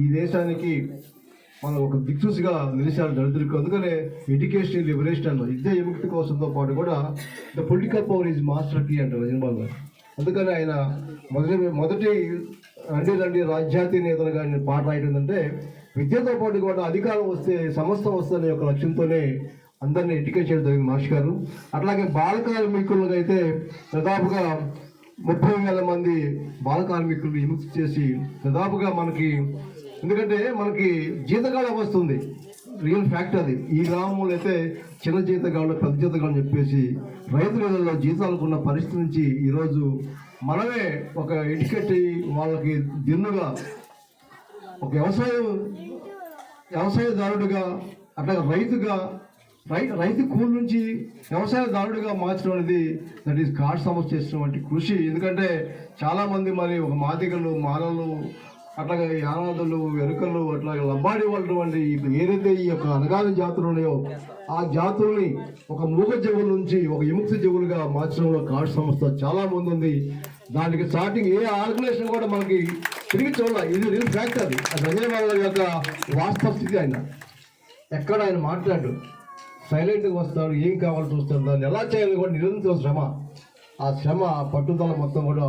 ఈ దేశానికి మనం ఒక దిక్సూసిగా నిలిచారు దళితులకు. అందుకనే ఎడ్యుకేషన్ లిబరేషన్ అన్న విద్య విముక్తి కోసంతో పాటు కూడా the political power is master key అంటారు రజనీబాబు అందుకని ఆయన మొదటి మొదటి రండి రండి రాజ్యాతి నేతలుగా ఆయన పాట రాయడం ఏంటంటే విద్యతో పాటు కూడా అధికారం వస్తే సమస్తం వస్తుందనే ఒక లక్ష్యంతోనే అందరినీ ఎడ్యుకేట్ చేయడం జరిగింది మాస్టర్ గారు. అట్లాగే బాల కార్మికులకు అయితే దాదాపుగా ముప్పై వేల మంది బాల కార్మికులు విముక్తి చేసి దాదాపుగా మనకి ఎందుకంటే మనకి జీతకాలం వస్తుంది రియల్ ఫ్యాక్ట్ అది. ఈ గ్రామంలో అయితే చిన్న జీతగాళ్ళు పెద్ద జీతగాళ్ళు చెప్పేసి రైతులలో జీతాలకున్న పరిస్థితి నుంచి ఈరోజు మనమే ఒక ఎడ్యుకేట్ వాళ్ళకి దిన్నుగా ఒక వ్యవసాయం వ్యవసాయదారుడిగా అట్లాగే రైతుగా రై రైతు కూలి నుంచి వ్యవసాయదారుడిగా మార్చడం అనేది దట్ ఈస్ గాడ్ సమస్య చేసినటువంటి కృషి. ఎందుకంటే చాలామంది మరి ఒక మాదిగలు మాలలు అట్లాగే యానాదులు వెనుకలు అట్లాగే లబ్బాడి వాళ్ళటువంటి ఇప్పుడు ఏదైతే ఈ యొక్క అనగాని జాతులు ఉన్నాయో ఆ జాతుల్ని ఒక మూగ జవుల నుంచి ఒక విముక్తి జవులుగా మార్చడంలో కాడు సంస్థ చాలా మంది ఉంది. దానికి స్టార్టింగ్ ఏ ఆర్గనైజేషన్ కూడా మనకి తిరిగి చూడాలి. ఇది రియల్ ఫ్యాక్ట్ అది. అది ధన్యవాదాల యొక్క వాస్తవ స్థితి ఆయన. ఎక్కడ ఆయన మాట్లాడు? సైలెంట్గా వస్తాడు ఏం కావాలో చూస్తాడు. దాన్ని ఎలా చేయాలి కూడా నిరంతరం శ్రమ. ఆ శ్రమ పట్టుదల మొత్తం కూడా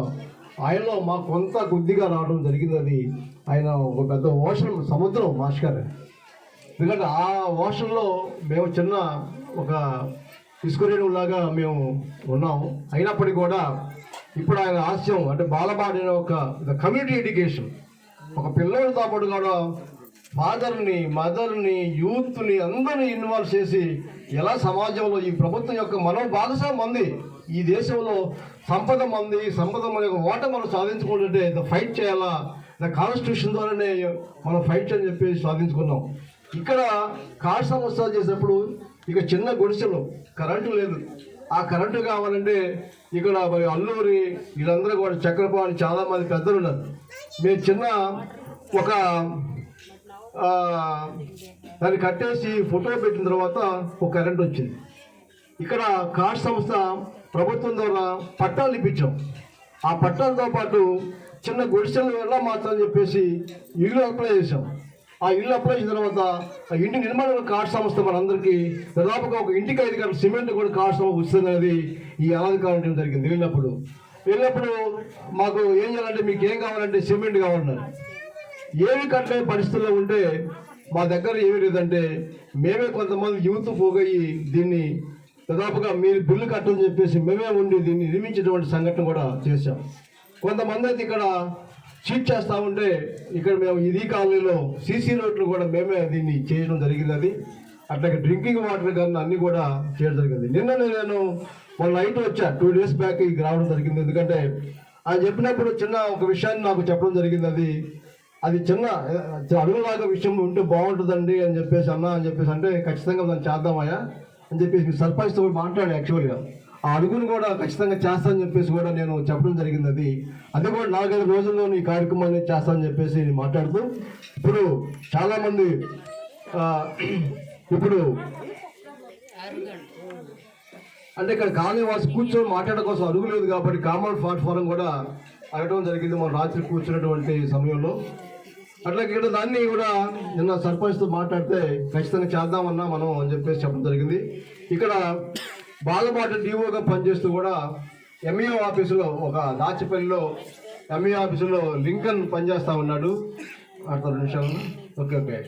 ఆయనలో మా కొంత కొద్దిగా రావడం జరిగింది ఆయన ఒక పెద్ద ఓషన్ సముద్రం మాస్కర్ ఎందుకంటే ఆ ఓషన్లో మేము చిన్న ఒక ఇసుకరేణువు లాగా మేము ఉన్నాము అయినప్పటికీ కూడా ఇప్పుడు ఆయన హాస్యం అంటే బాలబాడిన ఒక కమ్యూనిటీ ఎడ్యుకేషన్. ఒక పిల్లలతో పాటు కూడా ఫాదర్ని మదర్ని యూత్ని అందరినీ ఇన్వాల్వ్ చేసి ఎలా సమాజంలో ఈ ప్రభుత్వం యొక్క మనో భాగస్వామ్యం ఉంది. ఈ దేశంలో సంపద మంది సంపద మన యొక్క ఓట మనం సాధించుకుంటుంటే ఫైట్ చేయాలా? ద కాన్స్టిట్యూషన్ ద్వారానే మనం ఫైట్ అని చెప్పి సాధించుకున్నాం. ఇక్కడ కార్ సంస్థ చేసినప్పుడు ఇక చిన్న గుడిసెలు కరెంటు లేదు. ఆ కరెంటు కావాలంటే ఇక్కడ మరి అల్లూరి వీళ్ళందరూ కూడా చక్రపాణి చాలామంది పెద్దలు ఉన్నారు మేము చిన్న ఒక దాన్ని కట్టేసి ఫోటో పెట్టిన తర్వాత ఒక కరెంట్ వచ్చింది. ఇక్కడ కార్ సంస్థ ప్రభుత్వం ద్వారా పట్టాలు ఇప్పించాం. ఆ పట్టాలతో పాటు చిన్న గుడిసెలు ఎలా మార్చాలని చెప్పేసి ఇల్లు అప్లై చేసాం ఆ ఇల్లు అప్లై చేసిన తర్వాత ఆ ఇంటి నిర్మాణ కార్డ్ సంస్థ మనందరికీ దాదాపుగా ఒక ఇంటికి ఐదు గంటల సిమెంట్ కూడా కార్డ్ సంస్థ వస్తుంది అనేది ఈ అనాధికారం జరిగింది వెళ్ళినప్పుడు. వెళ్ళినప్పుడు మాకు ఏం చేయాలంటే మీకు ఏం కావాలంటే సిమెంట్ కావాలన్నారు. ఏమి కట్టలేని పరిస్థితుల్లో ఉంటే మా దగ్గర ఏమి లేదంటే మేమే కొంతమంది యూత్ పోగయ్యి దీన్ని దాదాపుగా మీరు బిల్లు కట్టని చెప్పేసి మేమే ఉండి దీన్ని నిర్మించేటువంటి సంఘటన కూడా చేశాం. కొంతమంది అయితే ఇక్కడ చీట్ చేస్తూ ఉంటే ఇక్కడ మేము ఇది కాలనీలో సీసీ రోడ్లు కూడా మేమే దీన్ని చేయడం జరిగింది అది. అట్లాగే డ్రింకింగ్ వాటర్ కానీ అన్నీ కూడా చేయడం జరిగింది. నిన్న నేను వాళ్ళ నైట్ వచ్చా టూ డేస్ బ్యాక్ ఇక రావడం జరిగింది. ఎందుకంటే అది చెప్పినప్పుడు చిన్న ఒక విషయాన్ని నాకు చెప్పడం జరిగింది అది. అది చిన్న అడుగులాగా విషయం ఉంటే బాగుంటుందండి అని చెప్పేసి అన్నా అని చెప్పేసి అంటే ఖచ్చితంగా దాన్ని చేద్దామయ్యా. అని చెప్పేసి సర్పంచ్తో కూడా మాట్లాడాను యాక్చువల్గా. ఆ అడుగును కూడా ఖచ్చితంగా చేస్తానని చెప్పేసి కూడా నేను చెప్పడం జరిగింది అది. అది కూడా నాలుగైదు రోజుల్లో ఈ కార్యక్రమాన్ని చేస్తానని చెప్పేసి నేను మాట్లాడుతూ ఇప్పుడు చాలామంది ఇప్పుడు అంటే ఇక్కడ కాలనీ వాసి కూర్చొని మాట్లాడడం కోసం అడుగు లేదు కాబట్టి కామన్ ప్లాట్ఫారం కూడా అడగడం జరిగింది. మన రాత్రి కూర్చున్నటువంటి సమయంలో అట్లా ఇక్కడ దాన్ని కూడా నిన్న సర్పంచ్తో మాట్లాడితే ఖచ్చితంగా చేద్దామన్నా మనం అని చెప్పేసి చెప్పడం జరిగింది. ఇక్కడ బాలపాట డిఓగా పనిచేస్తూ కూడా ఎంఈఓ ఆఫీసులో ఒక దాచిపల్లిలో ఎంఈఓ ఆఫీసులో లింకన్ పనిచేస్తూ ఉన్నాడు. అర్థం నిమిషాలు. Okay okay.